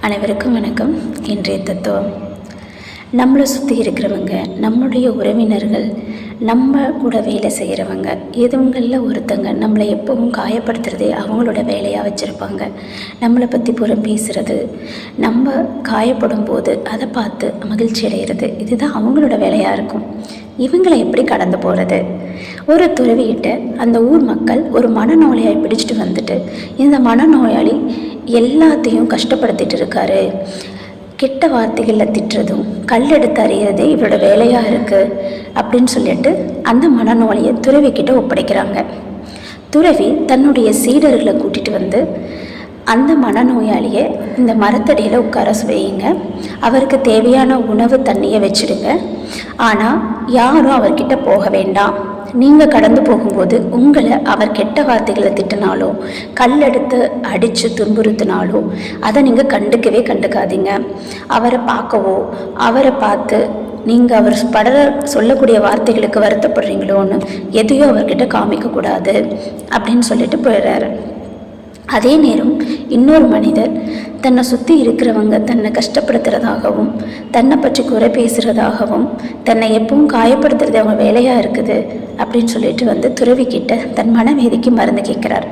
அனைவருக்கும் வணக்கம். இன்றைய தத்துவம். நம்மளை சுற்றி இருக்கிறவங்க நம்மளுடைய உறவினர்கள் நம்ம கூட வேலை செய்கிறவங்க எதுவங்களில் ஒருத்தங்க நம்மளை எப்பவும் காயப்படுத்துறதே அவங்களோட வேலையாக வச்சுருப்பாங்க. நம்மளை பற்றி புறம் பேசுகிறது நம்ம காயப்படும் போது அதை பார்த்து மகிழ்ச்சி அடைகிறது இதுதான் அவங்களோட வேலையாக இருக்கும். இவங்களை எப்படி கடந்து போகிறது ஒரு துறவிகிட்ட அந்த ஊர் மக்கள் ஒரு மனநோயாளி பிடிச்சிட்டு வந்துட்டு இந்த மனநோயாளி எல்லாத்தையும் கஷ்டப்படுத்திட்டு இருக்காரு. கெட்ட வார்த்தைகளில் திட்டுறதும் கல் எடுத்து அறியறதே இவரோட வேலையாக இருக்குது அப்படின்னு சொல்லிட்டு அந்த மனநோயை துறவிக்கிட்ட ஒப்படைக்கிறாங்க. துறவி தன்னுடைய சீடர்களை கூட்டிகிட்டு வந்து அந்த மனநோயாளியை இந்த மரத்தடியில் உட்கார வையுங்க அவருக்கு தேவையான உணவு தண்ணியை வச்சுடுங்க. ஆனால் யாரும் அவர்கிட்ட போக வேண்டாம். நீங்கள் கடந்து போகும்போது உங்களை அவர் கெட்ட வார்த்தைகளை திட்டினாலோ கல் எடுத்து அடித்து துன்புறுத்தினாலோ அதை நீங்கள் கண்டுக்கவே கண்டுக்காதீங்க. அவரை பார்க்கவோ அவரை பார்த்து நீங்கள் அவர் பட சொல்லக்கூடிய வார்த்தைகளுக்கு வருத்தப்படுறீங்களோன்னு எதையும் அவர்கிட்ட காமிக்கக்கூடாது அப்படின்னு சொல்லிட்டு போயிடுறாரு. அதே நேரம் இன்னொரு மனிதர் தன்னை சுற்றி இருக்கிறவங்க தன்னை கஷ்டப்படுத்துறதாகவும் தன்னை பற்றி குறை பேசுகிறதாகவும் தன்னை எப்பவும் காயப்படுத்துறது அவங்க வேலையாக இருக்குது அப்படின்னு சொல்லிட்டு வந்து துறவிக்கிட்ட தன் மனவேதிக்கு மருந்து கேட்குறார்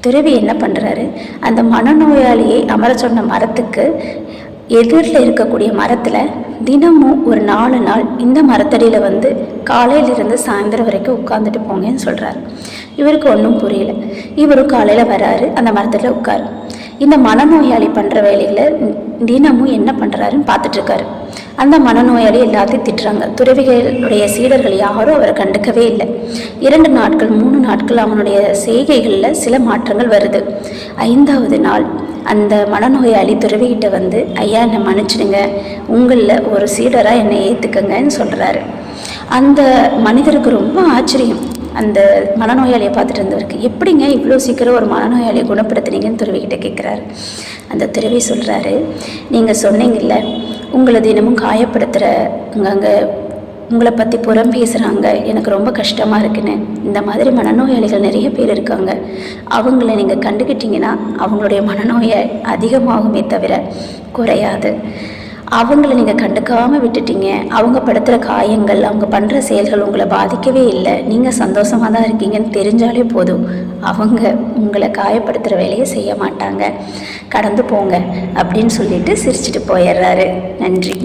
துறவி என்ன பண்ணுறாரு அந்த மனநோயாளியை அமர சொன்ன மரத்துக்கு எதிரில் இருக்கக்கூடிய மரத்தில் தினமும் ஒரு நாலு நாள் இந்த மரத்தடியில் வந்து காலையிலிருந்து சாயந்தரம் வரைக்கும் உட்காந்துட்டு போங்கன்னு சொல்கிறாரு இவருக்கு ஒன்றும் புரியல. இவரும் காலையில் வராரு. அந்த மரத்தில் உட்காரு. இந்த மனநோயாளி பண்ணுற வேலைகளை தினமும் என்ன பண்ணுறாருன்னு பார்த்துட்ருக்காரு. அந்த மனநோயாளி எல்லாத்தையும் திட்டுறாங்க. துறவிகளுடைய சீடர்கள் யாரும் அவரை கண்டுக்கவே இல்லை. இரண்டு நாட்கள் மூணு நாட்கள் அவனுடைய செய்கைகளில் சில மாற்றங்கள் வருது. ஐந்தாவது நாள் அந்த மனநோயாளி துறவிகிட்ட வந்து ஐயா என்னை மன்னிச்சிடுங்க. உங்களில் ஒரு சீடராக என்னை ஏற்றுக்கங்கன்னு சொல்கிறாரு அந்த மனிதருக்கு ரொம்ப ஆச்சரியம். அந்த மனநோயாளியை பார்த்துட்டு இருந்தவருக்கு எப்படிங்க இவ்வளோ சீக்கிரம் ஒரு மனநோயாளியை குணப்படுத்துனீங்கன்னு துறவிக்கிட்ட கேட்குறாரு அந்த துறவி சொல்கிறாரு நீங்கள் சொன்னீங்கல்ல உங்களை தினமும் காயப்படுத்துகிற அங்கங்கே உங்களை பற்றி புறம் பேசுகிறாங்க எனக்கு ரொம்ப கஷ்டமாக இருக்குன்னு. இந்த மாதிரி மனநோயாளிகள் நிறைய பேர் இருக்காங்க. அவங்கள நீங்கள் கண்டுக்கிட்டிங்கன்னா அவங்களுடைய மனநோயை அதிகமாகுமே தவிர குறையாது. அவங்கள நீங்கள் கண்டுக்காமல் விட்டுட்டீங்க. அவங்க படுத்துகிற காயங்கள் அவங்க பண்ணுற செயல்கள் உங்களை பாதிக்கவே இல்லை. நீங்கள் சந்தோஷமாக தான் இருக்கீங்கன்னு தெரிஞ்சாலே போதும். அவங்க உங்களை காயப்படுத்துகிற வேலையை செய்ய மாட்டாங்க. கடந்து போங்க அப்படின்னு சொல்லிட்டு சிரிச்சிட்டு போயிடுறாரு. நன்றி.